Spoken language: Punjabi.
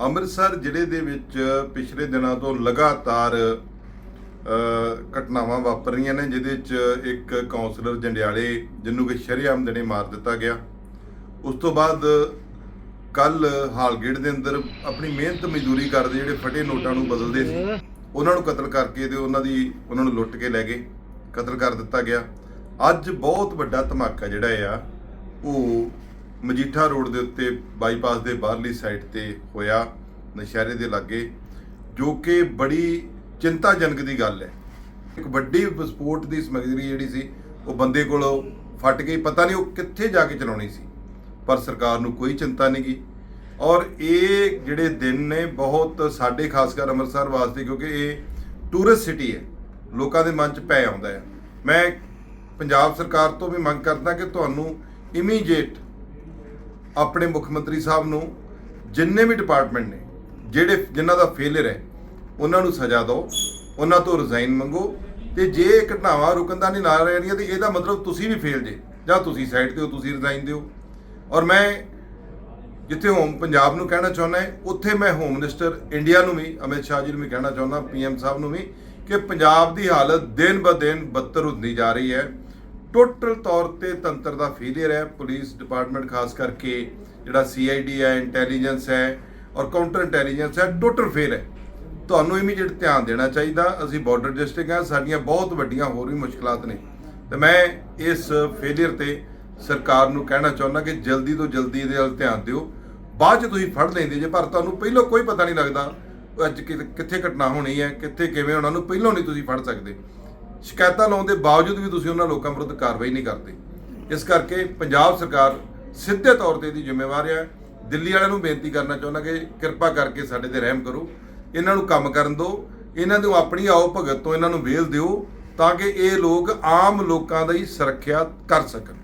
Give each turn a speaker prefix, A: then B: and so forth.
A: ਅੰਮ੍ਰਿਤਸਰ ਜ਼ਿਲ੍ਹੇ ਦੇ ਵਿੱਚ ਪਿਛਲੇ ਦਿਨਾਂ ਤੋਂ ਲਗਾਤਾਰ ਘਟਨਾਵਾਂ ਵਾਪਰ ਰਹੀਆਂ ਨੇ, ਜਿਹਦੇ ਵਿੱਚ ਇੱਕ ਕਾਉਂਸਲਰ ਜੰਡਿਆਲੇ ਜਿਹਨੂੰ ਕਿ ਸ਼ਰੇਆਮ ਦੇਣੇ ਮਾਰ ਦਿੱਤਾ ਗਿਆ। ਉਸ ਤੋਂ ਬਾਅਦ ਕੱਲ ਹਾਲਗੇਟ ਦੇ ਅੰਦਰ ਆਪਣੀ ਮਿਹਨਤ ਮਜ਼ਦੂਰੀ ਕਰਦੇ ਜਿਹੜੇ ਫਟੇ ਨੋਟਾਂ ਨੂੰ ਬਦਲਦੇ ਸੀ, ਉਹਨਾਂ ਨੂੰ ਕਤਲ ਕਰਕੇ ਤੇ ਉਹਨਾਂ ਦੀ, ਉਹਨਾਂ ਨੂੰ ਲੁੱਟ ਕੇ ਲੈ ਗਏ, ਕਤਲ ਕਰ ਦਿੱਤਾ ਗਿਆ। ਅੱਜ ਬਹੁਤ ਵੱਡਾ ਧਮਾਕਾ ਜਿਹੜਾ ਆ, ਉਹ ਮਜੀਠਾ ਰੋਡ ਦੇ ਉੱਤੇ ਬਾਈਪਾਸ ਦੇ ਬਾਹਰਲੀ ਸਾਈਡ ਤੇ ਹੋਇਆ ਨਸ਼ਹਿਰੇ ਦੇ ਲਾਗੇ, ਜੋ ਕਿ ਬੜੀ ਚਿੰਤਾਜਨਕ ਦੀ ਗੱਲ ਹੈ। ਇੱਕ ਵੱਡੀ ਵਿਸਫੋਟ ਦੀ ਸਮੱਗਰੀ ਜਿਹੜੀ ਸੀ, ਉਹ ਬੰਦੇ ਕੋਲੋਂ ਫਟ ਗਈ। ਪਤਾ ਨਹੀਂ ਉਹ ਕਿੱਥੇ ਜਾ ਕੇ ਚਲਾਉਣੀ ਸੀ, ਪਰ ਸਰਕਾਰ ਨੂੰ ਕੋਈ ਚਿੰਤਾ ਨਹੀਂ ਗੀ ਔਰ ਇਹ ਜਿਹੜੇ ਦਿਨ ਨੇ, ਬਹੁਤ ਸਾਡੇ ਖਾਸ ਕਰ ਅੰਮ੍ਰਿਤਸਰ ਵਾਸਤੇ, ਕਿਉਂਕਿ ਇਹ ਟੂਰਿਸਟ ਸਿਟੀ ਹੈ। ਲੋਕਾਂ ਦੇ ਮਨ 'ਚ ਪੈ ਆਉਂਦਾ ਹੈ। ਮੈਂ ਪੰਜਾਬ ਸਰਕਾਰ ਤੋਂ ਵੀ ਮੰਗ ਕਰਦਾ ਕਿ ਤੁਹਾਨੂੰ ਇਮੀਡੀਏਟ ਆਪਣੇ ਮੁੱਖ ਮੰਤਰੀ ਸਾਹਿਬ ਨੂੰ ਜਿੰਨੇ ਵੀ ਡਿਪਾਰਟਮੈਂਟ ਨੇ, ਜਿਹੜੇ ਜਿਨ੍ਹਾਂ ਦਾ ਫੇਲਿਅਰ ਹੈ, ਉਹਨਾਂ ਨੂੰ ਸਜ਼ਾ ਦਿਓ, ਉਹਨਾਂ ਤੋਂ ਰਿਜ਼ਾਈਨ ਮੰਗੋ ਤੇ ਜੇ ਇਹ ਘਟਨਾਵਾਂ ਰੁਕਣ ਦਾ ਨਹੀਂ ਨਾ ਰਹਿ ਰਹੀਆਂ ਤੇ ਇਹਦਾ ਮਤਲਬ ਤੁਸੀਂ ਵੀ ਫੇਲ ਜੇ, ਜਾਂ ਤੁਸੀਂ ਸਾਈਡ ਤੇ ਹੋ, ਤੁਸੀਂ ਰਿਜ਼ਾਈਨ ਦਿਓ। ਔਰ ਮੈਂ ਜਿੱਥੇ ਹੋਮ ਪੰਜਾਬ ਨੂੰ ਕਹਿਣਾ ਚਾਹੁੰਦਾ ਹੈ, ਉੱਥੇ ਮੈਂ ਹੋਮ ਮਿਨਿਸਟਰ ਇੰਡੀਆ ਨੂੰ ਵੀ, ਅਮਿਤ ਸ਼ਾਹ ਜੀ ਨੂੰ ਵੀ ਕਹਿਣਾ ਚਾਹੁੰਦਾ ਪੀਐਮ ਸਾਹਿਬ ਨੂੰ ਵੀ, ਕਿ ਪੰਜਾਬ ਦੀ ਹਾਲਤ ਦਿਨ ਬ ਦਿਨ ਬੱਤਰ ਹੁੰਦੀ ਜਾ ਰਹੀ ਹੈ। ਟੋਟਲ ਤੌਰ ਤੇ ਤੰਤਰ ਦਾ ਫੇਲਿਅਰ ਹੈ। ਪੁਲਿਸ ਡਿਪਾਰਟਮੈਂਟ ਖਾਸ ਕਰਕੇ ਜਿਹੜਾ ਸੀਆਈਡੀ ਹੈ ਇੰਟੈਲੀਜੈਂਸ ਹੈ ਔਰ ਕਾਊਂਟਰ ਇੰਟੈਲੀਜੈਂਸ ਹੈ ਟੋਟਲ ਫੇਲ ਹੈ। ਤੁਹਾਨੂੰ ਇਮੀਡੀਏਟ ਧਿਆਨ ਦੇਣਾ ਚਾਹੀਦਾ। ਅਸੀਂ ਬਾਰਡਰ ਡਿਸਟ੍ਰਿਕਟ ਹਾਂ, ਸਾਡੀਆਂ ਬਹੁਤ ਵੱਡੀਆਂ ਹੋਰ ਵੀ ਮੁਸ਼ਕਲਾਂ ਨੇ। ਤੇ ਮੈਂ ਇਸ ਫੇਲਿਅਰ ਤੇ ਸਰਕਾਰ ਨੂੰ ਕਹਿਣਾ ਚਾਹੁੰਦਾ ਕਿ ਜਲਦੀ ਤੋਂ ਜਲਦੀ ਇਹਦੇ ਵੱਲ ਧਿਆਨ ਦਿਓ। ਬਾਅਦ ਚ ਤੁਸੀਂ ਫੜ ਲੈਂਦੇ ਜੇ, ਪਰ ਤੁਹਾਨੂੰ ਪਹਿਲਾਂ ਕੋਈ ਪਤਾ ਨਹੀਂ ਲੱਗਦਾ, ਅੱਜ ਕਿ- ਕਿੱਥੇ ਘਟਨਾ ਹੋਣੀ ਹੈ, ਕਿੱਥੇ ਕਿਵੇਂ, ਉਹਨਾਂ ਨੂੰ ਪਹਿਲਾਂ ਨਹੀਂ ਤੁਸੀਂ ਫੜ ਸਕਦੇ। ਸ਼ਿਕਾਇਤਾਂ ਲਾਉਣ ਦੇ ਬਾਵਜੂਦ ਵੀ ਤੁਸੀਂ ਉਹਨਾਂ ਲੋਕਾਂ ਵਿਰੁੱਧ ਕਾਰਵਾਈ ਨਹੀਂ ਕਰਦੇ। ਇਸ ਕਰਕੇ ਪੰਜਾਬ ਸਰਕਾਰ ਸਿੱਧੇ ਤੌਰ ਤੇ ਇਹਦੀ ਜ਼ਿੰਮੇਵਾਰ ਹੈ। ਦਿੱਲੀ ਵਾਲਿਆਂ ਨੂੰ ਬੇਨਤੀ ਕਰਨਾ ਚਾਹੁੰਦਾ ਕਿ ਕਿਰਪਾ ਕਰਕੇ ਸਾਡੇ ਤੇ ਰਹਿਮ ਕਰੋ। ਇਹਨਾਂ ਨੂੰ ਕੰਮ ਕਰਨ ਦਿਓ। ਇਹਨਾਂ ਨੂੰ ਆਪਣੀ ਆਓ ਭਗਤ ਤੋਂ ਇਹਨਾਂ ਨੂੰ ਵੇਲ ਦਿਓ ਤਾਂ ਕਿ ਇਹ ਲੋਕ ਆਮ ਲੋਕਾਂ ਦੀ ਸੁਰੱਖਿਆ ਕਰ ਸਕਣ।